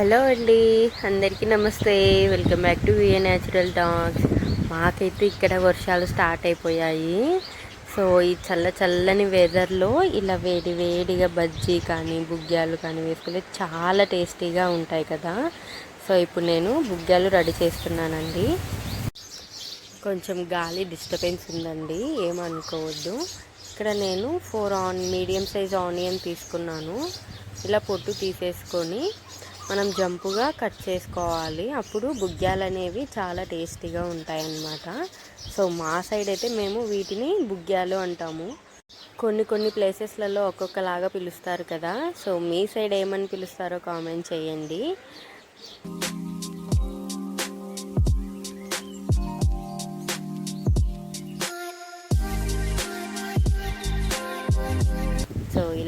Hello అండి అందరికీ నమస్తే. Welcome back to VA natural talks మాకైతే ఇక్కడ వర్షాలు స్టార్ట్ అయిపోయాయి. సో ఈ చల్ల చల్లని వెదర్లో ఇలా వేడి వేడిగా బజ్జీ కానీ బుగ్గ్యాలు కానీ వేసుకుంటే చాలా టేస్టీగా ఉంటాయి కదా. సో ఇప్పుడు నేను బుగ్గ్యాలు రెడీ చేస్తున్నానండి. కొంచెం గాలి డిస్టర్బెన్స్ ఉందండి ఏమనుకోవద్దు ఇక్కడ నేను four on medium size onion తీసుకున్నాను. ఇలా పొట్టు తీసేసుకొని మనం జంపుగా కట్ చేసుకోవాలి. అప్పుడు బుగ్గ్యాలు అనేవి చాలా టేస్టీగా ఉంటాయన్నమాట. సో మా సైడ్ అయితే మేము వీటిని బుగ్గ్యాలు అంటాము. కొన్ని కొన్ని ప్లేసెస్లలో ఒక్కొక్కలాగా పిలుస్తారు కదా. సో మీ సైడ్ ఏమని పిలుస్తారో కామెంట్ చేయండి.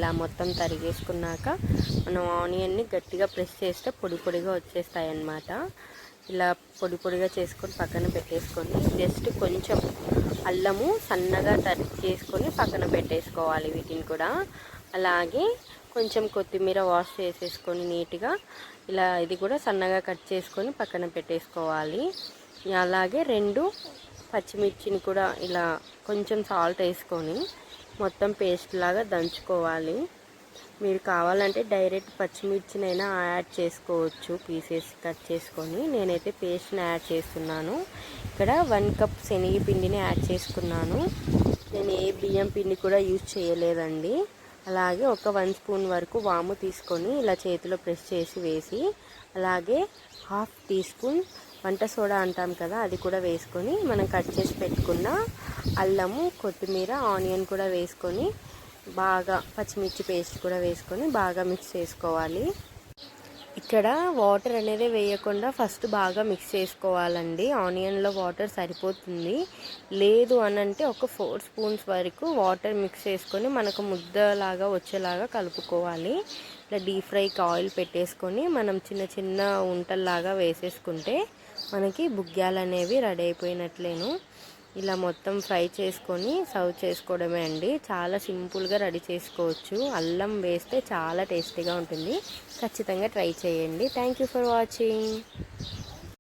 ఇలా మొత్తం తరిగేసుకున్నాక మనం ఆనియన్ని గట్టిగా ప్రెస్ చేస్తే పొడి పొడిగా వచ్చేస్తాయి అన్నమాట ఇలా పొడి పొడిగా చేసుకొని పక్కన పెట్టేసుకొని జస్ట్ కొంచెం అల్లము సన్నగా తరి చేసుకొని పక్కన పెట్టేసుకోవాలి వీటిని కూడా. అలాగే కొంచెం కొత్తిమీర వాష్ చేసేసుకొని నీట్గా ఇలా ఇది కూడా సన్నగా కట్ చేసుకొని పక్కన పెట్టేసుకోవాలి. అలాగే రెండు పచ్చిమిర్చిని కూడా ఇలా కొంచెం సాల్ట్ వేసుకొని మొత్తం పేస్ట్ లాగా దంచుకోవాలి. మీరు కావాలంటే డైరెక్ట్ పచ్చిమిర్చినైనా యాడ్ చేసుకోవచ్చు పీసెస్ కట్ చేసుకొని. నేనైతే పేస్ట్ని యాడ్ చేస్తున్నాను. ఇక్కడ వన్ కప్ శనగపిండిని యాడ్ చేసుకున్నాను. నేను ఏ బియ్యం పిండి కూడా యూజ్ చేయలేదండి. అలాగే ఒక వన్ స్పూన్ వరకు వాము తీసుకొని ఇలా చేతిలో ప్రెస్ చేసి వేసి అలాగే హాఫ్ టీ స్పూన్ వంట సోడా అంటాం కదా అది కూడా వేసుకొని మనం కట్ చేసి పెట్టుకున్న అల్లము కొత్తిమీర ఆనియన్ కూడా వేసుకొని బాగా పచ్చిమిర్చి పేస్ట్ కూడా వేసుకొని బాగా మిక్స్ చేసుకోవాలి. ఇక్కడ వాటర్ అనేది వేయకుండా ఫస్ట్ బాగా మిక్స్ చేసుకోవాలండి. ఆనియన్లో వాటర్ సరిపోతుంది. లేదు అని అంటే ఒక ఫోర్ స్పూన్స్ వరకు వాటర్ మిక్స్ చేసుకొని మనకు ముద్దలాగా వచ్చేలాగా కలుపుకోవాలి. ఇట్లా డీప్ ఫ్రైకి ఆయిల్ పెట్టేసుకొని మనం చిన్న చిన్న ఉంటల్లాగా వేసేసుకుంటే మనకి బుగ్గ్యాలు అనేవి రెడీ అయిపోయినట్లేను. ఇలా మొత్తం ఫ్రై చేసుకొని సర్వ్ చేసుకోవడమే అండి. చాలా సింపుల్గా రెడీ చేసుకోవచ్చు. అల్లం వేస్తే చాలా టేస్టీగా ఉంటుంది. ఖచ్చితంగా ట్రై చేయండి. Thank you for watching.